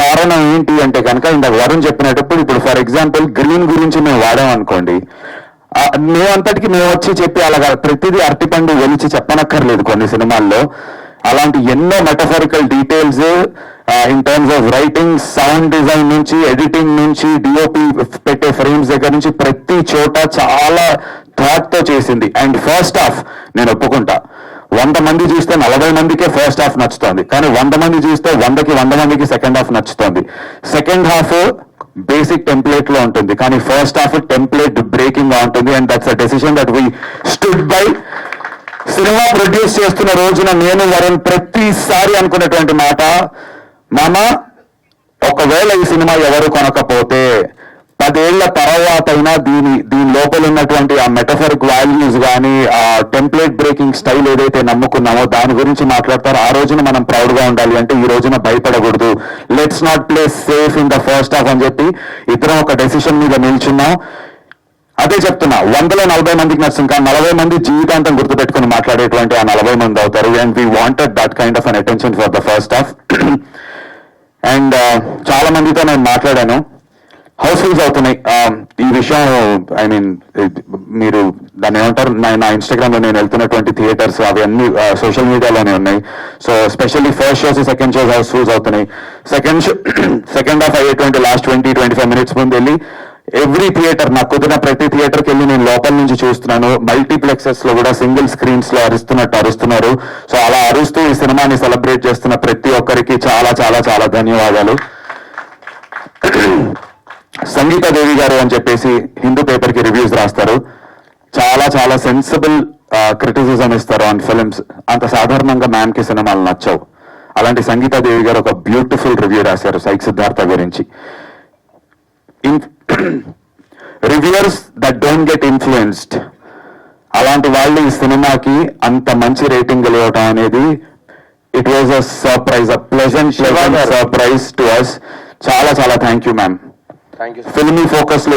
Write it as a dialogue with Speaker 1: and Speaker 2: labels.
Speaker 1: కారణం ఏంటి అంటే కనుక ఇందాక వరుణ్ చెప్పినప్పుడు ఇప్పుడు ఫర్ ఎగ్జాంపుల్ గ్రీన్ గురించి మేము వాడాం అనుకోండి మేమంతటికి మేము వచ్చి చెప్పి అలాగా ప్రతిదీ అరటిపండు వెలిచి చెప్పనక్కర్లేదు కొన్ని సినిమాల్లో. అలాంటి ఎన్నో metaphorical details in terms of writing sound design నుంచి ఎడిటింగ్ నుంచి డిఓపి పెట్టే ఫ్రేమ్స్ దగ్గర నుంచి ప్రతి చోట చాలా థాట్తో చేసింది. అండ్ ఫస్ట్ ఆఫ్ నేను ఒప్పుకుంటా. వంద మంది చూస్తే నలభై మందికే ఫస్ట్ హాఫ్ నచ్చుతోంది. కానీ వంద మంది చూస్తే వందకి వంద మందికి సెకండ్ హాఫ్ నచ్చుతోంది. సెకండ్ హాఫ్ బేసిక్ టెంప్లెట్లో ఉంటుంది. కానీ ఫస్ట్ హాఫ్ టెంప్లెట్ బ్రేకింగ్గా ఉంటుంది. And that's a decision that we stood by cinema produce చేస్తున్న రోజున నేను వరుణ్ ప్రతిసారి అనుకున్నటువంటి మాట మామ ఒకవేళ ఈ సినిమా ఎవరు కొనకపోతే పదేళ్ళ తర్వాత అయినా దీని దీని లోపల ఉన్నటువంటి ఆ మెటఫరిక్ వాల్యూస్ కానీ ఆ టెంప్లెట్ బ్రేకింగ్ స్టైల్ ఏదైతే నమ్ముకున్నామో దాని గురించి మాట్లాడతారో ఆ రోజున మనం ప్రౌడ్గా ఉండాలి అంటే ఈ రోజున భయపడకూడదు. Let's not play safe in the first half అని చెప్పి ఇద్దరం ఒక డెసిషన్ మీద నిల్చున్నాం. అదే చెప్తున్నా వందలో నలభై మందికి నచ్చింది కానీ నలభై మంది జీవితాంతం గుర్తుపెట్టుకుని మాట్లాడేటువంటి ఆ నలభై మంది అవుతారు. And we wanted that kind of an attention for the first half and చాలా మందితో నేను మాట్లాడాను. హౌస్ఫుల్స్ అవుతున్నాయి um, ఈ విషయం ఐ మీన్ మీరు దాన్ని ఏమంటారు? నా నా ఇన్స్టాగ్రామ్లో నేను వెళ్తున్నటువంటి థియేటర్స్ అవి అన్ని సోషల్ మీడియాలోనే ఉన్నాయి. So specially first shows second shows housefulls అవుతున్నాయి సెకండ్ షో సెకండ్ హాఫ్ అయ్యేటువంటి last twenty twenty five minutes ముందు వెళ్ళి ఎవ్రీ థియేటర్ నాకు కుదిరిన ప్రతి థియేటర్కి వెళ్ళి నేను లోపల నుంచి చూస్తున్నాను. మల్టీప్లెక్సెస్లో కూడా సింగిల్ స్క్రీన్స్లో అరుస్తున్నట్టు అరుస్తున్నారు. సో అలా అరుస్తూ ఈ సినిమాని సెలబ్రేట్ చేస్తున్న ప్రతి ఒక్కరికి చాలా చాలా చాలా ధన్యవాదాలు. సంగీత దేవి గారు అని చెప్పేసి హిందూ పేపర్కి రివ్యూస్ రాస్తారు. చాలా చాలా సెన్సిబుల్ క్రిటిసిజం ఇస్తారు ఆన్ ఫిల్మ్స్ అంత సాధారణంగా మ్యామ్కి సినిమాలు నచ్చవు. అలాంటి సంగీత దేవి గారు ఒక బ్యూటిఫుల్ రివ్యూ రాశారు సైక్ సిద్ధార్థ గురించి. Reviewers that don't get influenced అలాంటి వాళ్ళు ఈ సినిమాకి అంత మంచి రేటింగ్ ఇవ్వటం అనేది it was a surprise a pleasant surprise to us చాలా చాలా thank you ma'am
Speaker 2: thank you
Speaker 1: filmy ఫోకస్లో